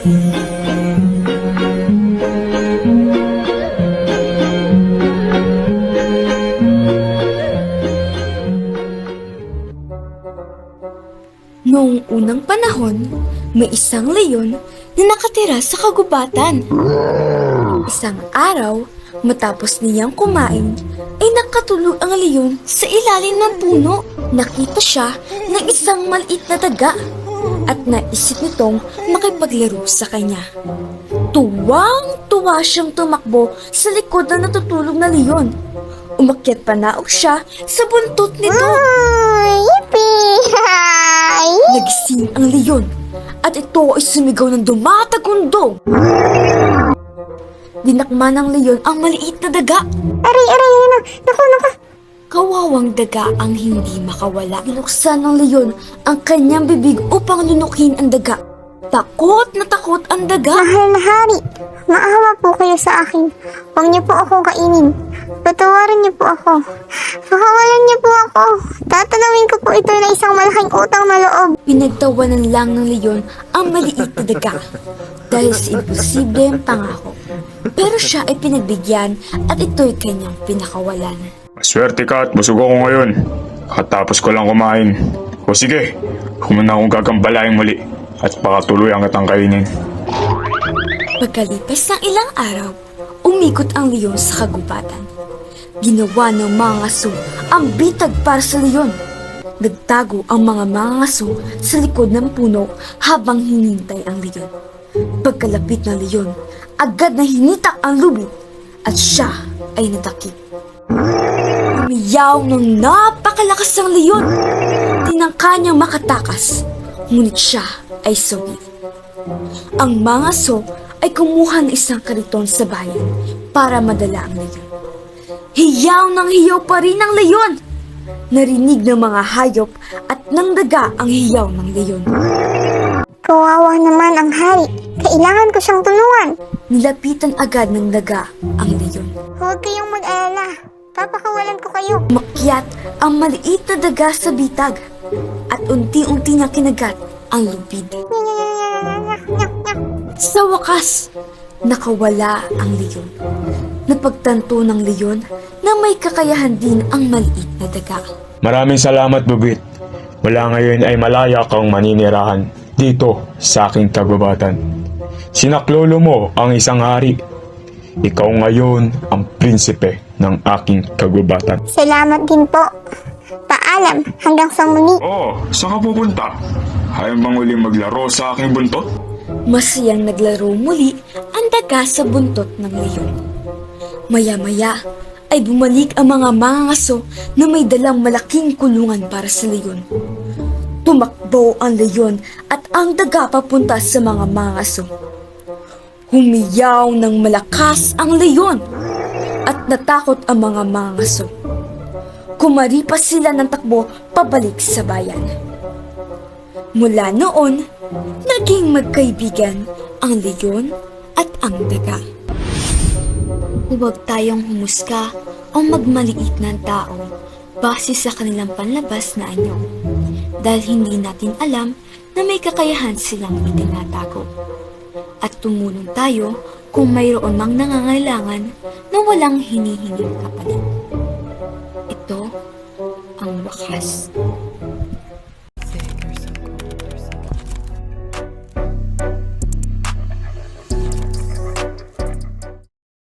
Noong unang panahon, may isang leyon na nakatira sa kagubatan. Isang araw, matapos niyang kumain, ay nakatulog ang leyon sa ilalim ng puno. Nakita siya ng isang maliit na daga at naisip nitong makipaglaro sa kanya. Tuwang-tuwa siyang tumakbo sa likod ng natutulog na leyon. Umakyat panaog siya sa buntot nito. Hi! Nagising ang leyon at ito ay sumigaw ng dumatagundong. Dinakma ng leyon ang maliit na daga. Aray, aray, ano? Naku, naku. Kawawang daga ang hindi makawala. Binuksan ng leyon ang kanyang bibig upang lunukin ang daga. Takot na takot ang daga. Mahal na hari, maawa po kayo sa akin. Huwag niyo po ako kainin. Patawarin niyo po ako. Pakawalan niyo po ako. Tatanawin ko po ito na isang malaking utang na loob. Pinagtawanan lang ng leyon ang maliit na daga dahil sa imposibleng pangako. Pero siya ay pinagbigyan at ito'y kanyang pinakawalan. Swerte ka at busog ako ngayon. Katapos ko lang kumain. O sige, kumuna akong gagambalaing muli at baka tuloy ang katang kainin. Pagkalipas ng ilang araw, umikot ang leyon sa kagubatan. Ginawa ng mga aso ang bitag para sa leyon. Nagtago ang mga mga aso sa likod ng puno habang hinintay ang leyon. Pagkalapit ng leyon, agad na hinitak ang lubid at siya ay natakip. Umiyaw ng napakalakas ng leyon. Tinangka niyang makatakas, ngunit siya ay suwi. Ang mga aso ay kumuha ng isang kariton sa bayan para madala ang leyon. Hiyaw ng hiyaw pa rin ang leyon! Narinig ng mga hayop at ng daga ang hiyaw ng leyon. Kawawa naman ang hari. Kailangan ko siyang tulungan. Nilapitan agad ng daga ang leyon. Huwag kayong mag-alala. Papakawalan ko kayo. Makyat ang maliit na daga sa bitag at unti-unti niya kinagat ang lubid. Sa wakas, nakawala ang leyon. Napagtanto ng leyon na may kakayahan din ang maliit na daga. Maraming salamat, Bubit. Mula ngayon ay malaya kang maninirahan dito sa aking kagubatan. Sinaklolo mo ang isang hari. Ikaw ngayon ang prinsipe ng aking kagubatan. Salamat din po. Paalam hanggang sa muli. Oh, saan ka pupunta? Ayaw bang uling maglaro sa aking buntot? Masayang naglaro muli ang daga sa buntot ng leyon. Maya-maya ay bumalik ang mga mangangaso na may dalang malaking kulungan para sa leyon. Tumakbo ang leyon at ang daga papunta sa mga mangangaso. Humiyaw ng malakas ang leyon at natakot ang mga mangangaso. Kumaripas sila ng takbo pabalik sa bayan. Mula noon, naging magkaibigan ang leyon at ang daga. Huwag tayong humusga o magmaliit ng tao base sa kanilang panlabas na anyo dahil hindi natin alam na may kakayahan silang itinatago. At tumulong tayo kung mayroon mang nangangailangan na walang hinihinging kapalit. Ito ang wakas